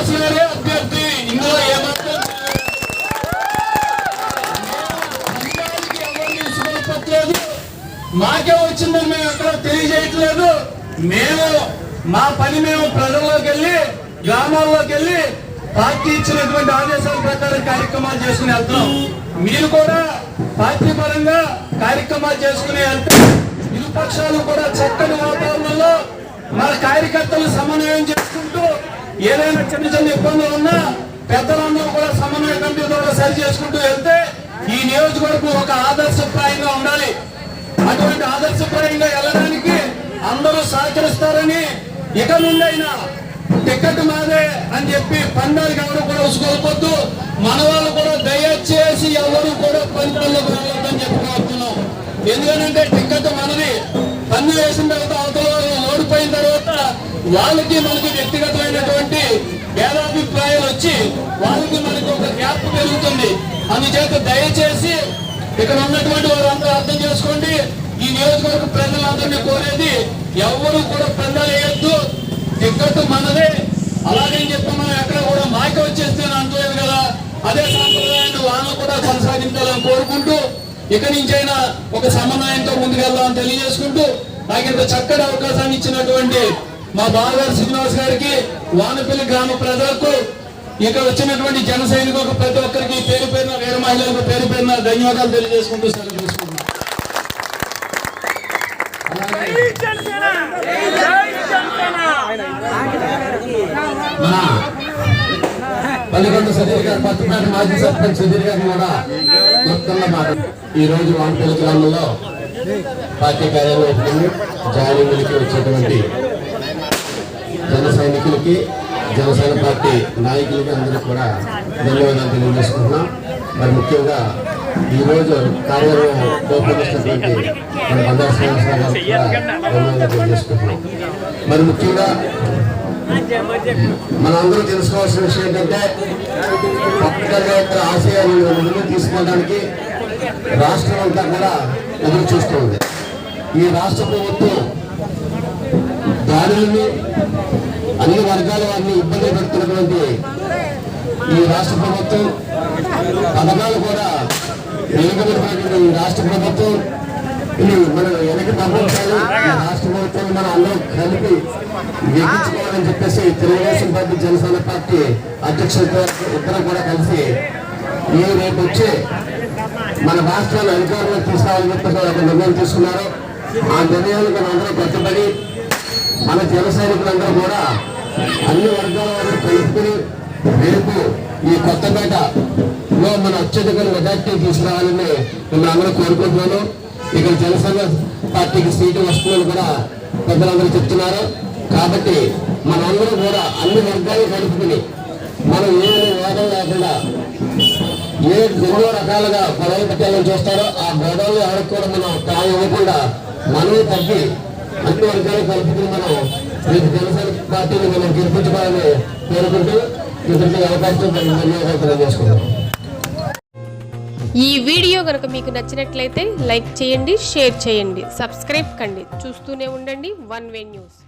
అభ్యర్థి. ఇందులో ఏమాత్రం మాకే వచ్చిందని మేము ఎక్కడ తెలియజేయట్లేదు. మేము మా పని మేము ప్రజల్లోకి వెళ్ళి గ్రామాల్లోకి వెళ్ళి పార్టీ ఇచ్చినటువంటి ఆదేశాల ప్రకారం కార్యక్రమాలు చేసుకుని వెళ్తున్నాం. మీరు కూడా పార్టీ పరంగా కార్యక్రమాలు చేసుకుని వెళ్తే ఇరు పక్షాలు కూడా చక్కని వాతావరణంలో మన కార్యకర్తలు సమన్వయం చేసుకుంటూ ఏదైనా చిన్న చిన్న ఇబ్బందులు ఉన్నా పెద్దలందరూ కూడా సమన్వయ కమిటీతో సరి చేసుకుంటూ వెళ్తే ఈ నియోజకవర్గం ఒక ఆదర్శప్రాయంగా ఉండాలి. అటువంటి ఆదర్శప్రాయంగా వెళ్ళడానికి అందరూ సహకరిస్తారని ఇక నుండైనా టికెట్ మాదే అని చెప్పి పందాలకి ఎవరు కూడా ఉసుకోకపోద్దు మన వాళ్ళు కూడా దయచేసి ఎవరు కూడా పందాలకు వెళ్ళొద్దని చెప్పి కోరుతున్నాం. ఎందుకంటే టికెట్ మనది. పన్ను వేసిన తర్వాత అవతల వాళ్ళు ఓడిపోయిన తర్వాత వాళ్ళకి మనకి వ్యక్తిగతమైనటువంటి భేదాభిప్రాయాలు వచ్చి వాళ్ళకి మనకి ఒక గ్యాప్ పెరుగుతుంది. అందుచేత దయచేసి ఇక్కడ ఉన్నటువంటి వారందరూ అర్థం చేసుకోండి. ఈ నియోజకవర్గ ప్రజలందరినీ కోరేది ఎవరు కూడా పందాలు వేయొద్దు. టికెట్ మనదే. అలాగే చెప్పి మనం ఎక్కడ కూడా మాయక వచ్చేస్తే అంటలేదు కదా. అదే సాంప్రదాయాన్ని వాళ్ళు కూడా కొనసాగించాలని కోరుకుంటూ ఇక్కడి నుంచైనా ఒక సమన్వయంతో ముందుకెళ్దామని తెలియజేసుకుంటూ నాకు ఇంత చక్కటి అవకాశాన్ని ఇచ్చినటువంటి మా బావగారు శ్రీనివాస్ గారికి వానపల్లి గ్రామ ప్రజలకు ఇక్కడ వచ్చినటువంటి జన సైనికులకు ప్రతి ఒక్కరికి పేరు పేరున వీర మహిళలకు పేరు పేరున ధన్యవాదాలు తెలియజేసుకుంటూ సెలవు తీసుకుంటున్నాం. మన పల్లికొండ సుధీర్ గారు పట్టుబడి మాజీ సర్పంచ్ సుధీర్ గారు కూడా మొత్తంగా మాట ఈ రోజు వానపల్లి గ్రామంలో పార్టీ కార్యాలయం పెట్టుకుని జాయినింగ్లకి వచ్చేటువంటి సైనికులకి జనసేన పార్టీ నాయకులకి అందరికీ కూడా ధన్యవాదాలు తెలియజేసుకుంటున్నాం. మరి ముఖ్యంగా ఈరోజు కార్యాలయం ఓపెన్ మన బండారు శ్రీనివాసరావు గారికి కూడా ధన్యవాదాలు తెలియజేసుకుంటున్నాం. మరి ముఖ్యంగా మనందరూ తెలుసుకోవాల్సిన విషయం ఏంటంటే పక్కగా యొక్క ఆశయాలను ముందుకు తీసుకోవడానికి రాష్ట్రం అంతా కూడా ఎదురు చూస్తుంది. ఈ రాష్ట్ర ప్రభుత్వం దాడులని అన్ని వర్గాల వారిని ఇబ్బంది పెడుతున్నటువంటి ఈ రాష్ట్ర ప్రభుత్వం పథకాలు కూడా వెనుకబడిపోయినటువంటి ఈ రాష్ట్ర ప్రభుత్వం మనం వెనక పంపించాలి రాష్ట్ర ప్రభుత్వం మనం అందరం కలిపి ఎక్కించుకోవాలని చెప్పేసి తెలుగుదేశం పార్టీ జనసేన పార్టీ అధ్యక్షులతో ఇద్దరు కూడా కలిసి ఈ రేపు వచ్చే మన రాష్ట్రాన్ని అధికారంలో తీసుకోవాలని చెప్పేసి ఒక నిర్ణయం తీసుకున్నారు. ఆ నిర్ణయానికి మనం కట్టుబడి మన జన సైనికులందరూ కూడా అన్ని వర్గాల వారు కలుపుకుని రేపు ఈ కొత్తపేటలో మన అత్యధిక మెజార్టీ తీసుకురావాలని మిమ్మల్ని అందరూ కోరుకుంటున్నాను. ఇక్కడ జనసేన పార్టీకి సీటు వస్తుందని కూడా పెద్దలందరూ చెప్తున్నారు. కాబట్టి మనందరూ కూడా అన్ని వర్గాలు కలుపుకుని మనం ఏ వాదం లేకుండా ఏ ఎన్నో రకాలుగా గొడవలు పెట్టాలని చూస్తారో ఆ గొడవలు ఎవరికి కూడా మనం తాము ఇవ్వకుండా మనమే తగ్గి అన్ని వర్గాల కలుపుకుని మనం రేపు జనసేన పార్టీని మనం గెలిపించుకోవాలని కోరుకుంటూ ఇతరులకు అవకాశం ధన్యవాదాలు తెలియజేసుకుంటాం ఈ వీడియో కనుక మీకు నచ్చినట్లయితే లైక్ చేయండి షేర్ చేయండి సబ్స్క్రైబ్ కండి. చూస్తూనే ఉండండి వన్ వే న్యూస్.